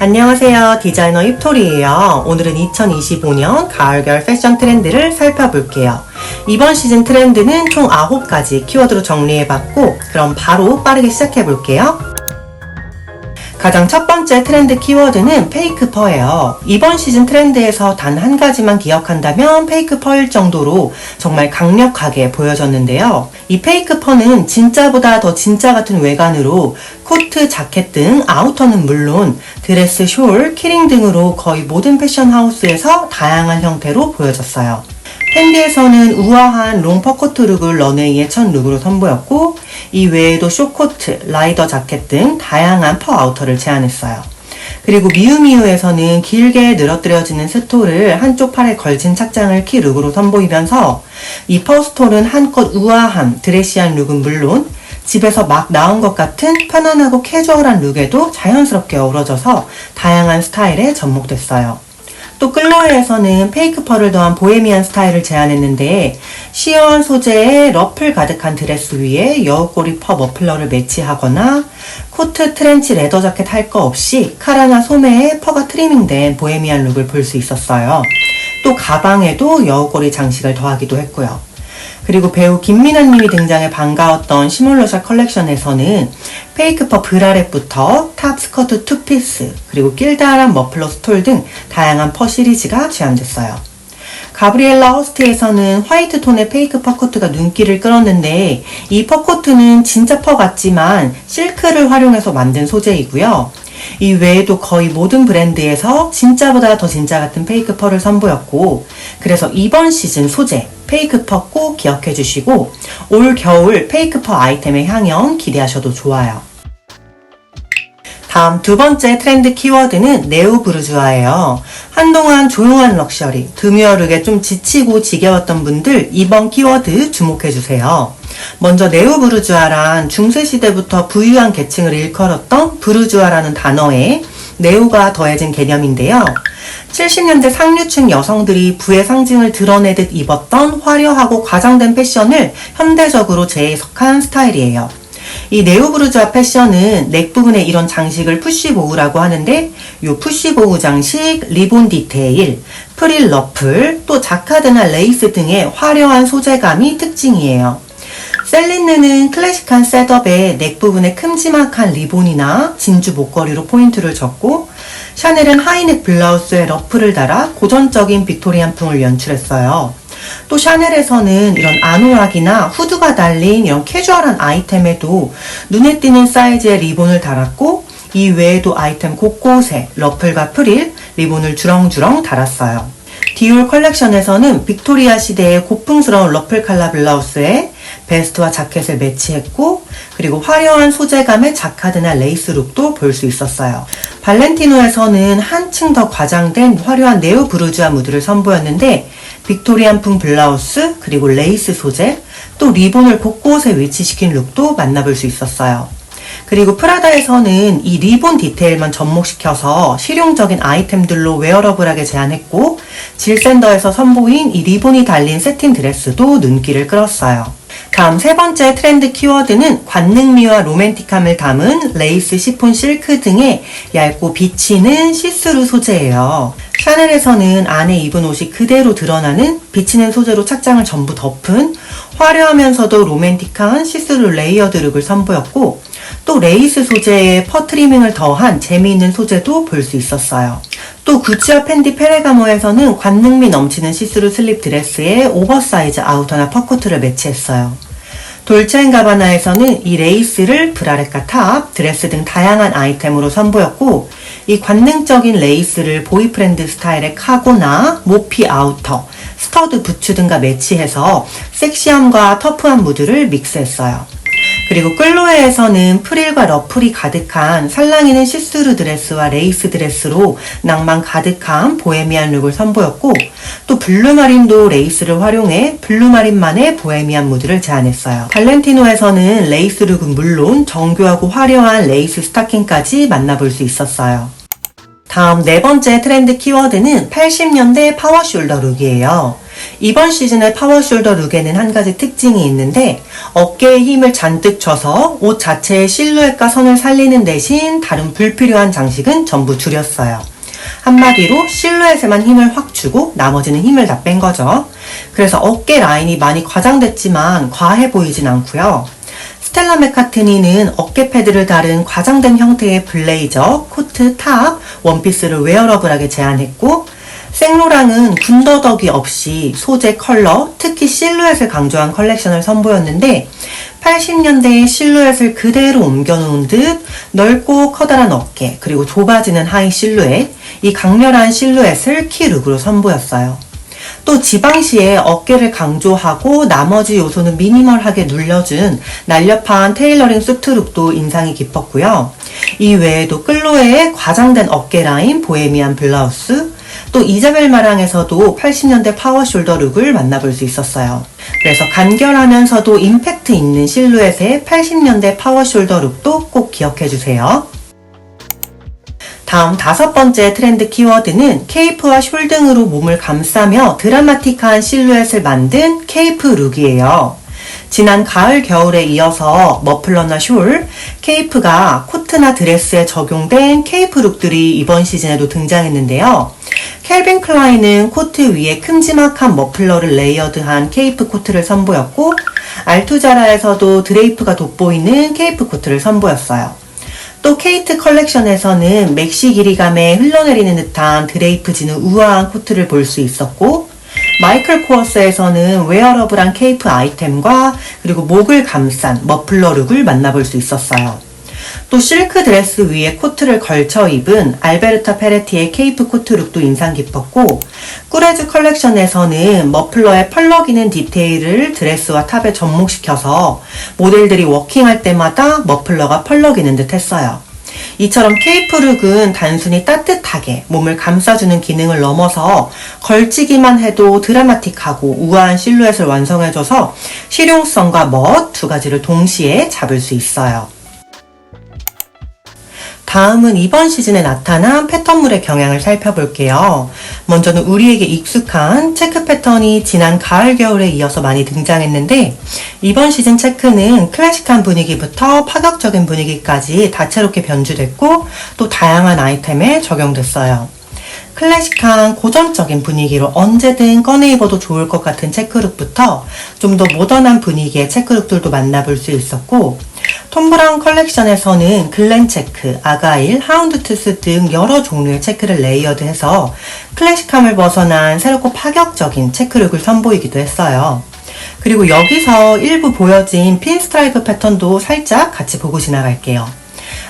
안녕하세요. 디자이너 입토리예요. 오늘은 2025년 가을겨울 패션 트렌드를 살펴볼게요. 이번 시즌 트렌드는 총 9가지 키워드로 정리해봤고, 그럼 바로 빠르게 시작해볼게요. 가장 첫 번째 트렌드 키워드는 페이크 퍼예요. 이번 시즌 트렌드에서 단 한 가지만 기억한다면 페이크 퍼일 정도로 정말 강력하게 보여졌는데요. 이 페이크 퍼는 진짜보다 더 진짜 같은 외관으로 코트, 자켓 등 아우터는 물론 드레스, 숄, 키링 등으로 거의 모든 패션 하우스에서 다양한 형태로 보여졌어요. 팬디에서는 우아한 롱 퍼코트 룩을 런웨이의 첫 룩으로 선보였고 이 외에도 쇼코트, 라이더 자켓 등 다양한 퍼 아우터를 제안했어요. 그리고 미우미우에서는 길게 늘어뜨려지는 스토를 한쪽 팔에 걸친 착장을 키 룩으로 선보이면서 이 퍼스톨은 한껏 우아한 드레시한 룩은 물론 집에서 막 나온 것 같은 편안하고 캐주얼한 룩에도 자연스럽게 어우러져서 다양한 스타일에 접목됐어요. 또 끌로에에서는 페이크 펄을 더한 보헤미안 스타일을 제안했는데 시어한 소재의 러플 가득한 드레스 위에 여우꼬리 퍼 머플러를 매치하거나 코트 트렌치 레더 자켓 할 거 없이 카라나 소매에 퍼가 트리밍된 보헤미안 룩을 볼 수 있었어요. 또 가방에도 여우꼬리 장식을 더하기도 했고요. 그리고 배우 김민아님이 등장해 반가웠던 시몰러샷 컬렉션에서는 페이크 퍼 브라렛부터 탑 스커트 투피스 그리고 길다란 머플러 스톨 등 다양한 퍼 시리즈가 제안됐어요. 가브리엘라 허스트에서는 화이트 톤의 페이크 퍼코트가 눈길을 끌었는데 이 퍼코트는 진짜 퍼 같지만 실크를 활용해서 만든 소재이고요. 이 외에도 거의 모든 브랜드에서 진짜보다 더 진짜 같은 페이크 펄을 선보였고 그래서 이번 시즌 소재 페이크 펄 꼭 기억해 주시고 올 겨울 페이크 펄 아이템의 향연 기대하셔도 좋아요. 다음 두 번째 트렌드 키워드는 네오 브루주아예요. 한동안 조용한 럭셔리, 드뮤어 룩에 좀 지치고 지겨웠던 분들 이번 키워드 주목해 주세요. 먼저 네오 브루주아란 중세 시대부터 부유한 계층을 일컬었던 브루주아라는 단어에 네오가 더해진 개념인데요. 70년대 상류층 여성들이 부의 상징을 드러내듯 입었던 화려하고 과장된 패션을 현대적으로 재해석한 스타일이에요. 이 네오브루즈아 패션은 넥 부분에 이런 장식을 푸시보우라고 하는데 이 푸시보우 장식, 리본 디테일, 프릴 러플, 또 자카드나 레이스 등의 화려한 소재감이 특징이에요. 셀린느는 클래식한 셋업에 넥 부분에 큼지막한 리본이나 진주 목걸이로 포인트를 줬고 샤넬은 하이넥 블라우스에 러플을 달아 고전적인 빅토리안 풍을 연출했어요. 또 샤넬에서는 이런 아노락이나 후드가 달린 이런 캐주얼한 아이템에도 눈에 띄는 사이즈의 리본을 달았고 이 외에도 아이템 곳곳에 러플과 프릴, 리본을 주렁주렁 달았어요. 디올 컬렉션에서는 빅토리아 시대의 고풍스러운 러플 칼라 블라우스에 베스트와 자켓을 매치했고 그리고 화려한 소재감의 자카드나 레이스 룩도 볼 수 있었어요. 발렌티노에서는 한층 더 과장된 화려한 네오 브루즈아 무드를 선보였는데 빅토리안풍 블라우스 그리고 레이스 소재 또 리본을 곳곳에 위치시킨 룩도 만나볼 수 있었어요. 그리고 프라다에서는 이 리본 디테일만 접목시켜서 실용적인 아이템들로 웨어러블하게 제안했고 질샌더에서 선보인 이 리본이 달린 세틴 드레스도 눈길을 끌었어요. 다음 세 번째 트렌드 키워드는 관능미와 로맨틱함을 담은 레이스, 시폰, 실크 등의 얇고 비치는 시스루 소재예요. 샤넬에서는 안에 입은 옷이 그대로 드러나는 비치는 소재로 착장을 전부 덮은 화려하면서도 로맨틱한 시스루 레이어드 룩을 선보였고 또 레이스 소재에 퍼 트리밍을 더한 재미있는 소재도 볼 수 있었어요. 또 구찌와 팬디 페레가모에서는 관능미 넘치는 시스루 슬립 드레스에 오버사이즈 아우터나 퍼코트를 매치했어요. 돌체앤가바나에서는 이 레이스를 브라렛과 탑, 드레스 등 다양한 아이템으로 선보였고 이 관능적인 레이스를 보이프렌드 스타일의 카고나 모피 아우터, 스터드 부츠 등과 매치해서 섹시함과 터프한 무드를 믹스했어요. 그리고 끌로에에서는 프릴과 러플이 가득한 살랑이는 시스루 드레스와 레이스 드레스로 낭만 가득한 보헤미안 룩을 선보였고 또 블루마린도 레이스를 활용해 블루마린만의 보헤미안 무드를 제안했어요. 발렌티노에서는 레이스 룩은 물론 정교하고 화려한 레이스 스타킹까지 만나볼 수 있었어요. 다음 네 번째 트렌드 키워드는 80년대 파워 숄더 룩이에요. 이번 시즌의 파워숄더 룩에는 한 가지 특징이 있는데 어깨에 힘을 잔뜩 줘서 옷 자체의 실루엣과 선을 살리는 대신 다른 불필요한 장식은 전부 줄였어요. 한마디로 실루엣에만 힘을 확 주고 나머지는 힘을 다 뺀 거죠. 그래서 어깨 라인이 많이 과장됐지만 과해 보이진 않고요. 스텔라 맥카트니는 어깨 패드를 다른 과장된 형태의 블레이저, 코트, 탑, 원피스를 웨어러블하게 제안했고 생로랑은 군더더기 없이 소재, 컬러, 특히 실루엣을 강조한 컬렉션을 선보였는데 80년대의 실루엣을 그대로 옮겨놓은 듯 넓고 커다란 어깨 그리고 좁아지는 하의 실루엣 이 강렬한 실루엣을 키 룩으로 선보였어요. 또 지방시에 어깨를 강조하고 나머지 요소는 미니멀하게 눌려준 날렵한 테일러링 수트 룩도 인상이 깊었고요. 이 외에도 끌로의 과장된 어깨 라인 보헤미안 블라우스, 또 이자벨 마랑에서도 80년대 파워 숄더 룩을 만나볼 수 있었어요. 그래서 간결하면서도 임팩트 있는 실루엣의 80년대 파워 숄더 룩도 꼭 기억해 주세요. 다음 다섯 번째 트렌드 키워드는 케이프와 숄 등으로 몸을 감싸며 드라마틱한 실루엣을 만든 케이프 룩이에요. 지난 가을 겨울에 이어서 머플러나 숄, 케이프가 코트나 드레스에 적용된 케이프 룩들이 이번 시즌에도 등장했는데요. 켈빈 클라인은 코트 위에 큼지막한 머플러를 레이어드한 케이프 코트를 선보였고 알투자라에서도 드레이프가 돋보이는 케이프 코트를 선보였어요. 또 케이트 컬렉션에서는 맥시 길이감에 흘러내리는 듯한 드레이프 지는 우아한 코트를 볼 수 있었고 마이클 코어스에서는 웨어러블한 케이프 아이템과 그리고 목을 감싼 머플러 룩을 만나볼 수 있었어요. 또 실크 드레스 위에 코트를 걸쳐 입은 알베르타 페레티의 케이프 코트 룩도 인상 깊었고 꾸레즈 컬렉션에서는 머플러에 펄럭이는 디테일을 드레스와 탑에 접목시켜서 모델들이 워킹할 때마다 머플러가 펄럭이는 듯 했어요. 이처럼 케이프 룩은 단순히 따뜻하게 몸을 감싸주는 기능을 넘어서 걸치기만 해도 드라마틱하고 우아한 실루엣을 완성해줘서 실용성과 멋 두 가지를 동시에 잡을 수 있어요. 다음은 이번 시즌에 나타난 패턴물의 경향을 살펴볼게요. 먼저는 우리에게 익숙한 체크 패턴이 지난 가을, 겨울에 이어서 많이 등장했는데, 이번 시즌 체크는 클래식한 분위기부터 파격적인 분위기까지 다채롭게 변주됐고, 또 다양한 아이템에 적용됐어요. 클래식한 고전적인 분위기로 언제든 꺼내 입어도 좋을 것 같은 체크룩부터 좀 더 모던한 분위기의 체크룩들도 만나볼 수 있었고 톰 브라운 컬렉션에서는 글렌 체크, 아가일, 하운드투스 등 여러 종류의 체크를 레이어드해서 클래식함을 벗어난 새롭고 파격적인 체크룩을 선보이기도 했어요. 그리고 여기서 일부 보여진 핀스트라이프 패턴도 살짝 같이 보고 지나갈게요.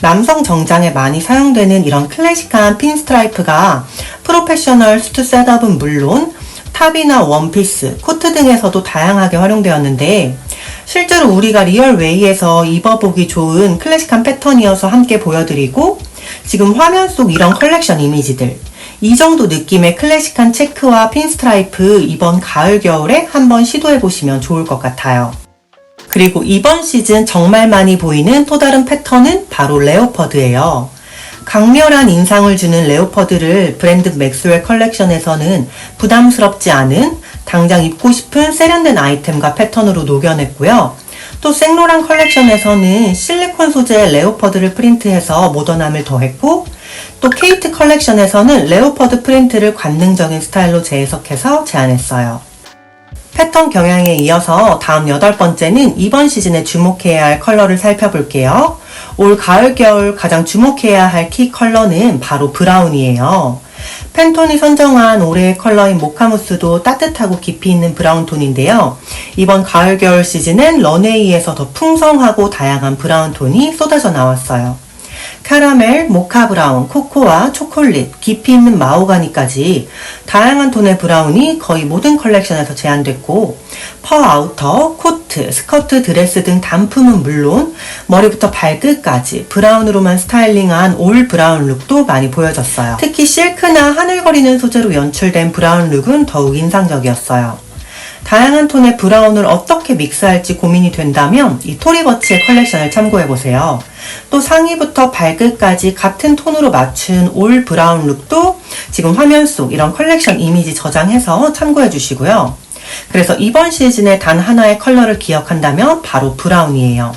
남성 정장에 많이 사용되는 이런 클래식한 핀스트라이프가 프로페셔널 수트 셋업은 물론 탑이나 원피스, 코트 등에서도 다양하게 활용되었는데 실제로 우리가 리얼웨이에서 입어보기 좋은 클래식한 패턴이어서 함께 보여드리고 지금 화면 속 이런 컬렉션 이미지들 이 정도 느낌의 클래식한 체크와 핀스트라이프 이번 가을 겨울에 한번 시도해 보시면 좋을 것 같아요. 그리고 이번 시즌 정말 많이 보이는 또 다른 패턴은 바로 레오퍼드예요. 강렬한 인상을 주는 레오퍼드를 브랜드 맥스웰 컬렉션에서는 부담스럽지 않은 당장 입고 싶은 세련된 아이템과 패턴으로 녹여냈고요. 또 생로랑 컬렉션에서는 실리콘 소재의 레오퍼드를 프린트해서 모던함을 더했고 또 케이트 컬렉션에서는 레오퍼드 프린트를 관능적인 스타일로 재해석해서 제안했어요. 패턴 경향에 이어서 다음 여덟 번째는 이번 시즌에 주목해야 할 컬러를 살펴볼게요. 올 가을 겨울 가장 주목해야 할 키 컬러는 바로 브라운이에요. 팬톤이 선정한 올해의 컬러인 모카무스도 따뜻하고 깊이 있는 브라운 톤인데요. 이번 가을 겨울 시즌엔 런웨이에서 더 풍성하고 다양한 브라운 톤이 쏟아져 나왔어요. 카라멜, 모카 브라운, 코코아, 초콜릿, 깊이 있는 마호가니까지 다양한 톤의 브라운이 거의 모든 컬렉션에서 제한됐고 퍼 아우터, 코트, 스커트, 드레스 등 단품은 물론 머리부터 발끝까지 브라운으로만 스타일링한 올 브라운 룩도 많이 보여졌어요. 특히 실크나 하늘거리는 소재로 연출된 브라운 룩은 더욱 인상적이었어요. 다양한 톤의 브라운을 어떻게 믹스할지 고민이 된다면 이 토리버치의 컬렉션을 참고해보세요. 또 상의부터 발끝까지 같은 톤으로 맞춘 올 브라운 룩도 지금 화면 속 이런 컬렉션 이미지 저장해서 참고해 주시고요. 그래서 이번 시즌에 단 하나의 컬러를 기억한다면 바로 브라운이에요.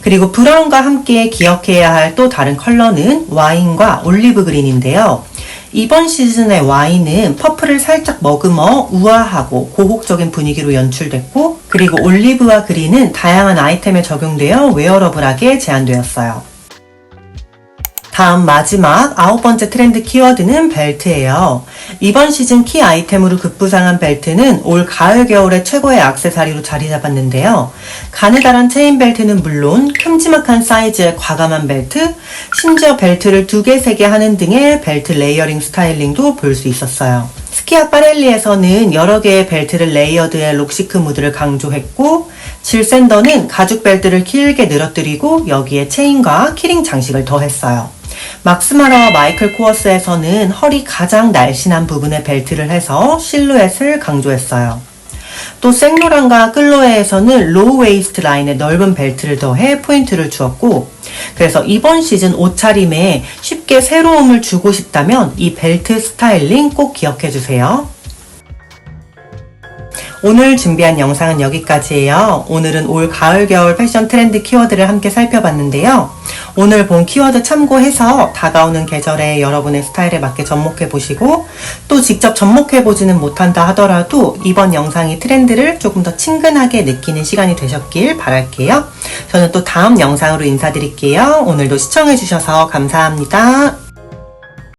그리고 브라운과 함께 기억해야 할 또 다른 컬러는 와인과 올리브 그린인데요. 이번 시즌의 와인은 퍼플을 살짝 머금어 우아하고 고혹적인 분위기로 연출됐고 그리고 올리브와 그린은 다양한 아이템에 적용되어 웨어러블하게 제안되었어요. 다음 마지막 아홉 번째 트렌드 키워드는 벨트예요. 이번 시즌 키 아이템으로 급부상한 벨트는 올 가을 겨울의 최고의 액세서리로 자리 잡았는데요. 가느다란 체인 벨트는 물론 큼지막한 사이즈의 과감한 벨트, 심지어 벨트를 두 개, 세 개 하는 등의 벨트 레이어링 스타일링도 볼 수 있었어요. 스키아 파렐리에서는 여러 개의 벨트를 레이어드의 록시크 무드를 강조했고 질샌더는 가죽 벨트를 길게 늘어뜨리고 여기에 체인과 키링 장식을 더했어요. 막스마라와 마이클 코어스에서는 허리 가장 날씬한 부분에 벨트를 해서 실루엣을 강조했어요. 또 생로랑과 끌로에에서는 로우 웨이스트 라인에 넓은 벨트를 더해 포인트를 주었고 그래서 이번 시즌 옷차림에 쉽게 새로움을 주고 싶다면 이 벨트 스타일링 꼭 기억해 주세요. 오늘 준비한 영상은 여기까지예요. 오늘은 올 가을 겨울 패션 트렌드 키워드를 함께 살펴봤는데요. 오늘 본 키워드 참고해서 다가오는 계절에 여러분의 스타일에 맞게 접목해 보시고 또 직접 접목해 보지는 못한다 하더라도 이번 영상이 트렌드를 조금 더 친근하게 느끼는 시간이 되셨길 바랄게요. 저는 또 다음 영상으로 인사드릴게요. 오늘도 시청해 주셔서 감사합니다.